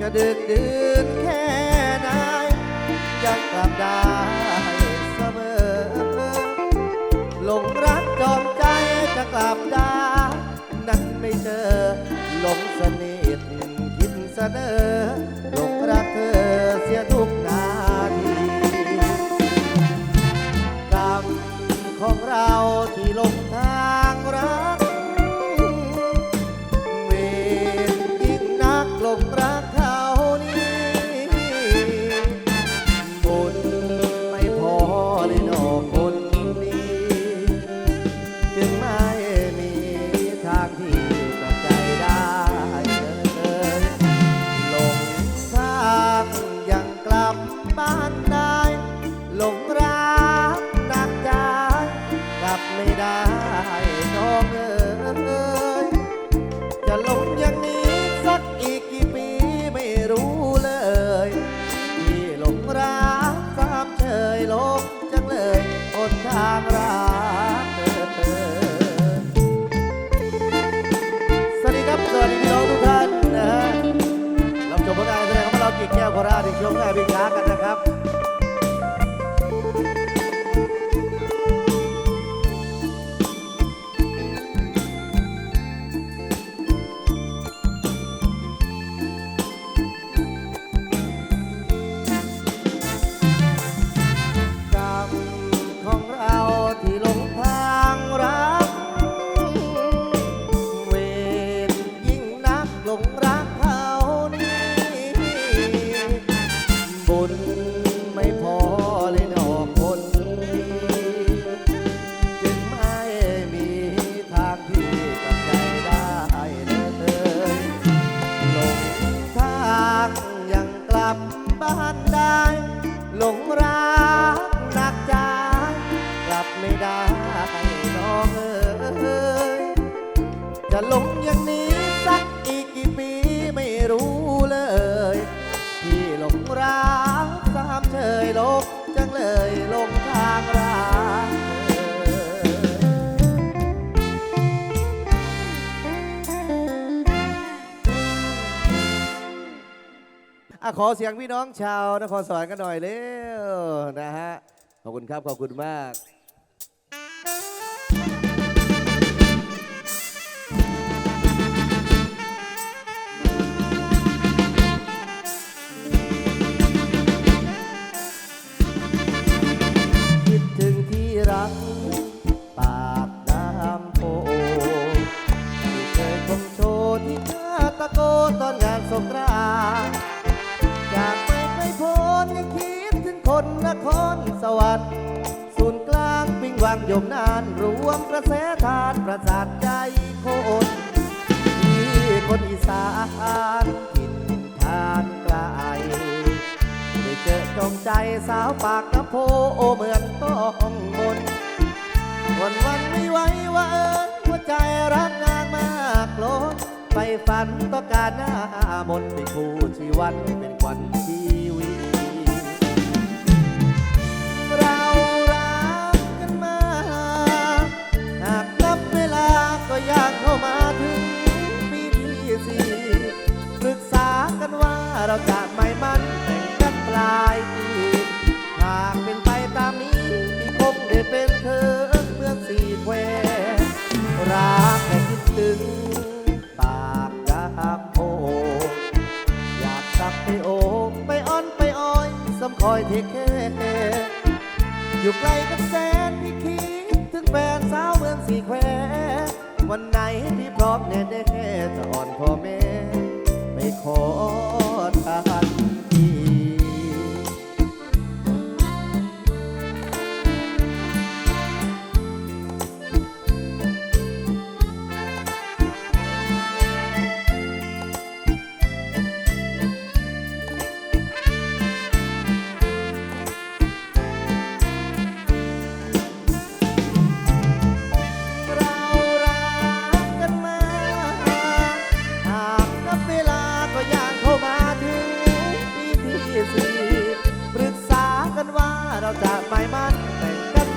จะดึกดื่นแค่ไหนยังกลับได้เสมอ หลงรักจอมใจจะกลับได้นั้นไม่เจอ หลงสนิทคิดเสนอ หลงรักเธอ กิ่งแก้วโคราชในช่วงแรกพิค้ากันนะครับ ไม่ได้น้องเอ๋ยจะหลงอย่างนี้สักอีกกี่ปีไม่รู้เลยที่หลงรักสามเชยลงจังเลยลงทางรักเธออะขอเสียงพี่น้องชาวนครสวรรค์กันหน่อยเร็วนะฮะ ขอบคุณครับ ขอบคุณมาก ตอนงานสงกรานต์จากไปไกลโพ้นยังคิดถึงคนนครสวรรค์ศูนย์กลางปิงวังยมนาน รวมกระแสทานประสาทใจคนที่คนอีสานถิ่นทานไกลได้เจอจงใจสาวปากน้ำโพโอเหมือนต้องมนวันวันไม่ไหวว่าเออ ฝันต้องการหน้ามนต์เป็นคู่ชีวันเป็นควันชีวิตเรารักกันมา หากนับเวลาก็อยากเข้ามาถึงปีที่สี่ปรึกษากันว่าเราจะไม่มันแต่งกันปลายปีหาก อยเทคแคร์อยู่ไกลกันแสนพี่คิดถึงแฟนสาวเมืองสีแคววันไหนที่พร้อมแน่แน่จะอ่อนพ่อแม่ไม่ขอทาน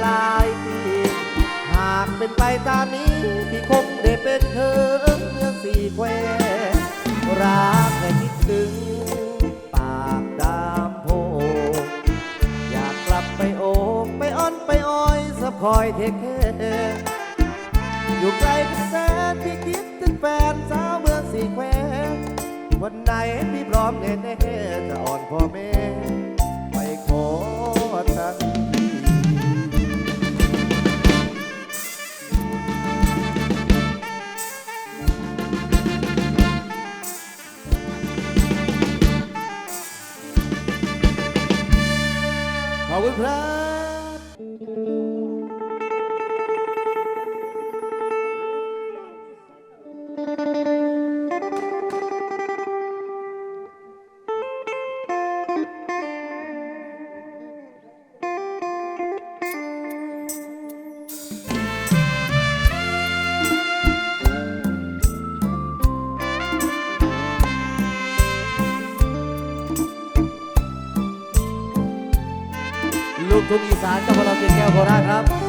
หลายปีหากเป็นไปตามนี้พี่คงได้เป็นเธอเมืองสี่แควรักให้คิดถึงปากดามโพ อยากกลับไปโอบไปอ้อนไปอ้อยสับคอยเทคแคร์อยู่ไกลกันแสนพี่คิดถึงแฟนสาวเมืองสี่แคววันไหนพี่พร้อมแน่ๆจะอ่อนพ่อแม่ ทันทีขอบคุณครับ กทุ่งอีสานกับพวกเราเกียรติแก้วโคราชครับ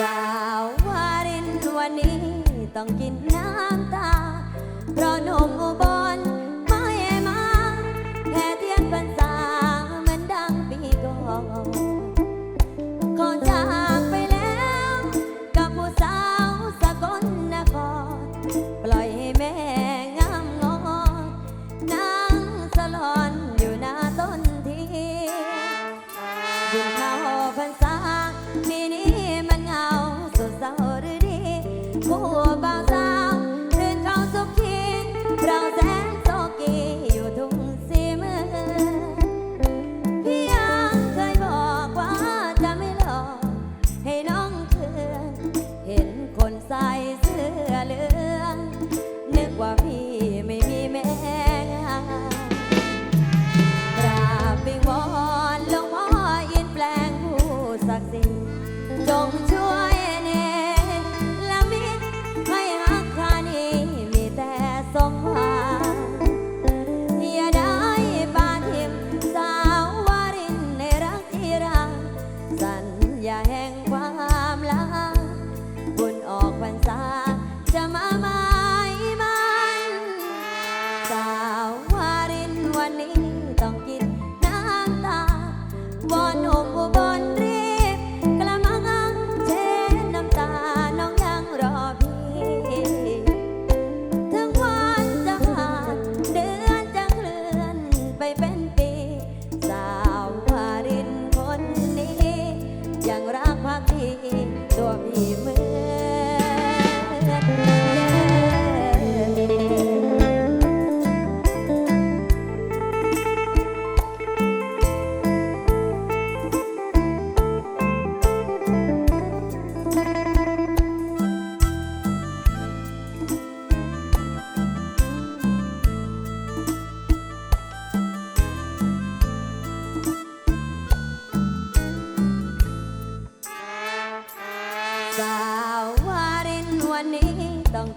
Bawarin wanita. ต้องกินน้ำตา เพราะนม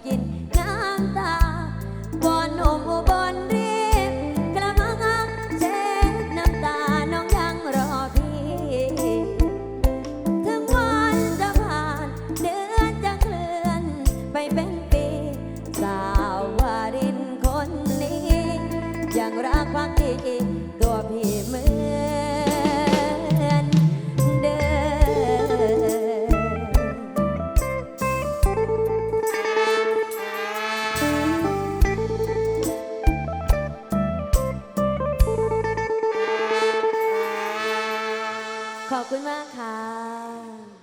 กินน้ตาบอนโมบอนรีบกระมังเช็น้ำตานองยังรอพี่ ถึงวันจะผ่านเดือนจะเคลื่อนไปเป็นปีสาววารินคนนี้ ยังรักความดี